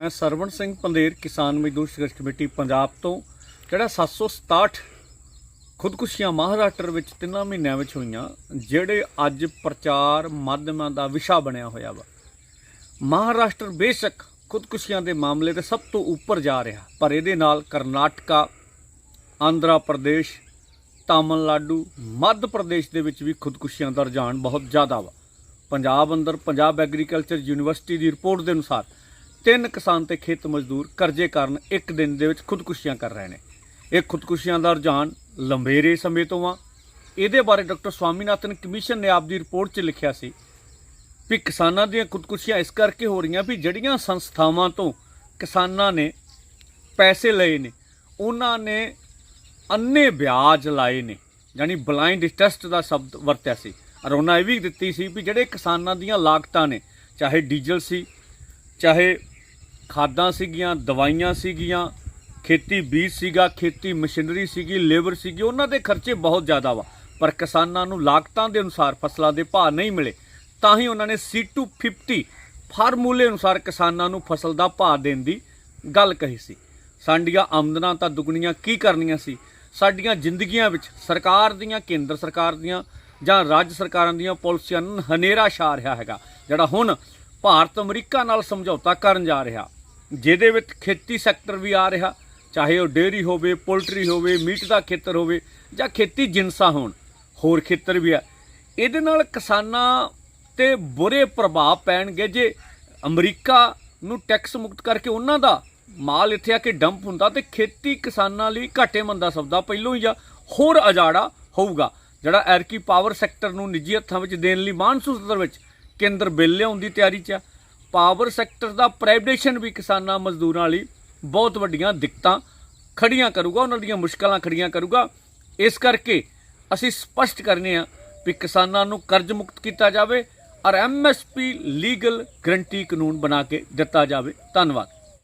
ਮੈਂ ਸਰਵਣ ਸਿੰਘ ਪੰਦੇਰ ਕਿਸਾਨ ਮਜ਼ਦੂਰ ਸੰਘਰਸ਼ ਕਮੇਟੀ ਪੰਜਾਬ ਤੋਂ, ਜਿਹੜਾ 767 ਖੁਦਕੁਸ਼ੀਆਂ ਮਹਾਰਾਸ਼ਟਰ ਵਿੱਚ ਤਿੰਨਾਂ ਮਹੀਨਿਆਂ ਵਿੱਚ ਹੋਈਆਂ, ਜਿਹੜੇ ਅੱਜ ਪ੍ਰਚਾਰ ਮਾਧਿਅਮਾਂ ਦਾ ਵਿਸ਼ਾ ਬਣਿਆ ਹੋਇਆ ਵਾ। ਮਹਾਰਾਸ਼ਟਰ ਬੇਸ਼ੱਕ ਖੁਦਕੁਸ਼ੀਆਂ ਦੇ ਮਾਮਲੇ ਤੇ ਸਭ ਤੋਂ ਉੱਪਰ ਜਾ ਰਿਹਾ, ਪਰ ਇਹਦੇ ਨਾਲ ਕਰਨਾਟਕਾ, ਆਂਧਰਾ ਪ੍ਰਦੇਸ਼, ਤਾਮਿਲਨਾਡੂ, ਮੱਧ ਪ੍ਰਦੇਸ਼ ਦੇ ਵਿੱਚ ਵੀ ਖੁਦਕੁਸ਼ੀਆਂ ਦਾ ਰੁਝਾਨ ਬਹੁਤ ਜ਼ਿਆਦਾ ਵਾ। ਪੰਜਾਬ ਅੰਦਰ ਪੰਜਾਬ ਐਗਰੀਕਲਚਰ ਯੂਨੀਵਰਸਿਟੀ ਦੀ ਰਿਪੋਰਟ ਦੇ ਅਨੁਸਾਰ ਤਿੰਨ ਕਿਸਾਨ ਤੇ ਖੇਤ ਮਜ਼ਦੂਰ ਕਰਜ਼ੇ ਕਾਰਨ ਇੱਕ ਦਿਨ ਦੇ ਵਿੱਚ ਖੁਦਕੁਸ਼ੀਆਂ ਕਰ ਰਹੇ ਨੇ। ਇਹ ਖੁਦਕੁਸ਼ੀਆਂ ਦਾ ਰੁਝਾਨ ਲੰਬੇਰੇ ਸਮੇਂ ਤੋਂ ਆ। ਇਹਦੇ ਬਾਰੇ ਡਾਕਟਰ ਸਵਾਮੀਨਾਥਨ ਕਮਿਸ਼ਨ ਨੇ ਆਪਦੀ ਰਿਪੋਰਟ 'ਚ ਲਿਖਿਆ ਸੀ ਵੀ ਕਿਸਾਨਾਂ ਦੀਆਂ ਖੁਦਕੁਸ਼ੀਆਂ ਇਸ ਕਰਕੇ ਹੋ ਰਹੀਆਂ ਵੀ ਜਿਹੜੀਆਂ ਸੰਸਥਾਵਾਂ ਤੋਂ ਕਿਸਾਨਾਂ ਨੇ ਪੈਸੇ ਲਏ ਨੇ, ਉਹਨਾਂ ਨੇ ਅੰਨੇ ਵਿਆਜ ਲਾਏ ਨੇ, ਯਾਨੀ ਬਲਾਈਂਡ ਟੈਸਟ ਦਾ ਸ਼ਬਦ ਵਰਤਿਆ ਸੀ। ਔਰ ਉਹਨਾਂ ਇਹ ਵੀ ਦਿੱਤੀ ਸੀ ਵੀ ਜਿਹੜੇ ਕਿਸਾਨਾਂ ਦੀਆਂ ਲਾਗਤਾਂ ਨੇ, ਚਾਹੇ ਡੀਜ਼ਲ ਸੀ ਚਾਹੇ ਖਾਦਾਂ ਸੀਗੀਆਂ, ਦਵਾਈਆਂ ਸੀਗੀਆਂ, ਖੇਤੀ ਬੀਜ ਸੀਗਾ, ਖੇਤੀ ਮਸ਼ੀਨਰੀ ਸੀਗੀ, ਲੇਬਰ ਸੀਗੀ, ਉਹਨਾਂ ਦੇ ਖਰਚੇ ਬਹੁਤ ਜ਼ਿਆਦਾ ਵਾ। ਪਰ ਕਿਸਾਨਾਂ ਨੂੰ ਲਾਗਤਾਂ ਦੇ ਅਨੁਸਾਰ ਫਸਲਾਂ ਦੇ ਭਾਅ ਨਹੀਂ ਮਿਲੇ। ਤਾਂ ਹੀ ਉਹਨਾਂ ਨੇ C250 ਫਾਰਮੂਲੇ ਅਨੁਸਾਰ ਕਿਸਾਨਾਂ ਨੂੰ ਫਸਲ ਦਾ ਭਾਅ ਦੇਣ ਦੀ ਗੱਲ ਕਹੀ ਸੀ। ਸਾਡੀਆਂ ਆਮਦਨਾਂ ਤਾਂ ਦੁੱਗਣੀਆਂ ਕੀ ਕਰਨੀਆਂ ਸੀ? ਸਾਡੀਆਂ ਜ਼ਿੰਦਗੀਆਂ ਵਿੱਚ ਸਰਕਾਰ ਦੀਆਂ, ਕੇਂਦਰ ਸਰਕਾਰ ਦੀਆਂ ਜਾਂ ਰਾਜ ਸਰਕਾਰਾਂ ਦੀਆਂ ਪਾਲਿਸੀਆਂ ਨੂੰ ਹਨੇਰਾ ਛਾ ਰਿਹਾ ਹੈਗਾ, ਜਿਹੜਾ ਹੁਣ ਭਾਰਤ ਅਮਰੀਕਾ ਨਾਲ ਸਮਝੌਤਾ ਕਰਨ ਜਾ ਰਿਹਾ। ਜਿਹਦੇ ਵਿੱਚ ਖੇਤੀ ਸੈਕਟਰ ਵੀ ਆ ਰਿਹਾ। ਚਾਹੇ ਉਹ ਡੇਅਰੀ ਹੋਵੇ, ਪੋਲਟਰੀ ਹੋਵੇ, ਮੀਟ ਦਾ ਖੇਤਰ ਹੋਵੇ ਜਾਂ ਖੇਤੀ ਜਿੰਸਾਂ ਹੋਣ, ਹੋਰ ਖੇਤਰ ਵੀ ਆ। ਇਹਦੇ ਨਾਲ ਕਿਸਾਨਾਂ ਤੇ ਬੁਰੇ ਪ੍ਰਭਾਵ ਪੈਣਗੇ ਜੇ ਅਮਰੀਕਾ ਨੂੰ ਟੈਕਸ ਮੁਕਤ ਕਰਕੇ ਉਹਨਾਂ ਦਾ ਮਾਲ ਇੱਥੇ ਆ ਕੇ ਡੰਪ ਹੁੰਦਾ ਤੇ ਖੇਤੀ ਕਿਸਾਨਾਂ ਲਈ ਘਾਟੇ ਮੰਦਾ ਸੌਦਾ ਪਹਿਲੋਂ ਹੀ ਆ, ਹੋਰ ਅਜਾੜਾ ਹੋਊਗਾ। ਜਿਹੜਾ ਐਰਕੀ ਪਾਵਰ ਸੈਕਟਰ ਨੂੰ ਨਿੱਜੀ ਹੱਥਾਂ ਵਿੱਚ ਦੇਣ ਲਈ ਮਾਨਸੂਨ ਸਦਰ ਵਿੱਚ ਕੇਂਦਰ ਬਿੱਲ ਲਿਆਉਣ ਦੀ ਤਿਆਰੀ 'ਚ ਆ। ਪਾਵਰ ਸੈਕਟਰ ਦਾ ਪ੍ਰਾਈਵੇਟੇਸ਼ਨ ਵੀ ਕਿਸਾਨਾਂ ਮਜ਼ਦੂਰਾਂ ਲਈ ਬਹੁਤ ਵੱਡੀਆਂ ਦਿੱਕਤਾਂ ਖੜੀਆਂ ਕਰੂਗਾ, ਉਹਨਾਂ ਦੀਆਂ ਮੁਸ਼ਕਲਾਂ ਖੜੀਆਂ ਕਰੂਗਾ। ਇਸ ਕਰਕੇ ਅਸੀਂ ਸਪਸ਼ਟ ਕਰਨੇ ਆ ਵੀ ਕਿਸਾਨਾਂ ਨੂੰ ਕਰਜ਼ ਮੁਕਤ ਕੀਤਾ ਜਾਵੇ ਔਰ ਐਮਐਸਪੀ ਲੀਗਲ ਗਰੰਟੀ ਕਾਨੂੰਨ ਬਣਾ ਕੇ ਦਿੱਤਾ ਜਾਵੇ। ਧੰਨਵਾਦ।